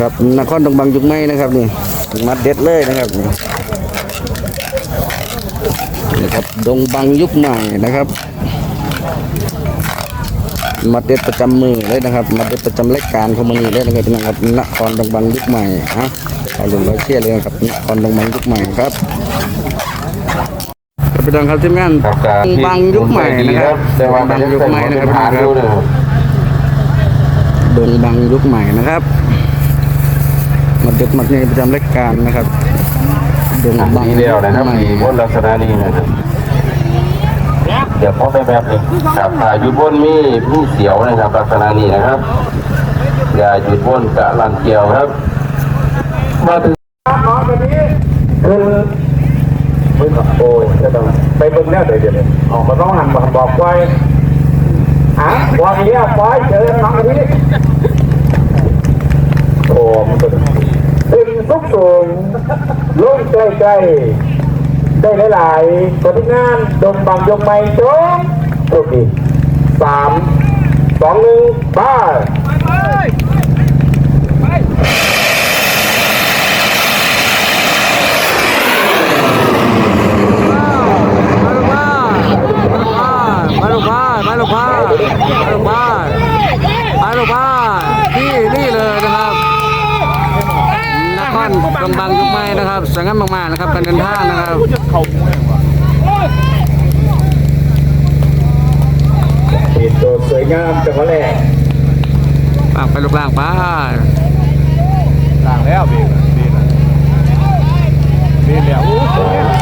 ครับนครดงบังยุกไม้นะครับนี่มัดเด็ดเลยนะครับนี่ครับดงบังยุคใหม่นะครับ มัดเด็ดประจำมือเลยนะครับมัดเด็ดประจำรายการของมันนี่เลยนะครับพี่น้องครับนครดงบังยุคใหม่ฮะเอาลงร้อยเชี่ยเลยนะครับนครดงบังยุคใหม่ครับครับพี่น้องครับทีมงานบดงบังยุคใหม่นะครับแต่ว่าดงบังยุคใหม่นะครับดงบังยุคใหม่นะครับ มัดเด็ดมัดใหญ่ประจำรายการนะครับดงบังมียุเดียวคนะครับใหม่มีบนลักษณะนี้นะครับเดี๋ยวพบไปแบบนี้ครับอ่าอยู่บนมีมีเสียวนะครับลักษณะนี้นะครับ อย่าหยุดบนกะลันเกียวครับ มาถึงน้องคนนี้คือมึงโอ้ยจะต้องไปเบิ่งแน่เดี๋ยวเดี๋ยวออกมาต้องหันบอกบอกไว้อะวันนี้ไว้เจอน้องคนนี้โอ้มันเป็นสิ่งทุกสูงล ได้ได้หลายๆคนที่งานดมบังยกไม้โจ้โชคดีสามสองหนึ่งบ้าลูกพายมาลูกพายมาลูกพายมาลูกพายที่นี่เลยนะครับ นครกำบังยุคใหม่นะครับสวยงามมากๆนะครับการเดินทางนะครับติดโดดสวยงามจังหวะแรกปากไปลูกล่างไปต่างแล้วบีบีบีแล้ว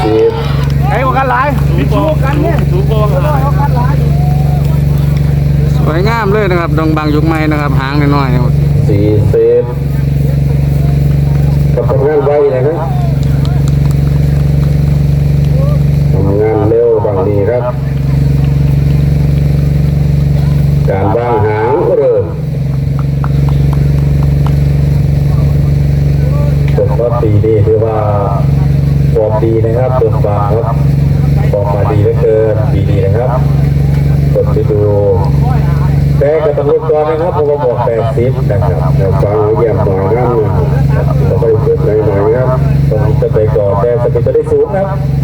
สิบไอ้พวกกันหลายมีโกกันเนี่ยสูงโกกันหลายสวยงามเลยนะครับดงบางยุคใหม่นะครับหางน้อยๆนะครับสี่สิบ กับทำงานไวนะครับทำงานเร็วบางดีครับ การวางหางเริ่มผมว่าปีนี้ถือว่าฟอร์มดีนะครับเติมบางครับฟอร์มมาดีเหลือเกินปีนี้นะครับคนไปดูแต่ก็ต้องรู้ก่อนนะครับเพราะว่าบอกแปดสิบนะครับแต่ฟังเยี่ยมหน่อยนะ ครับ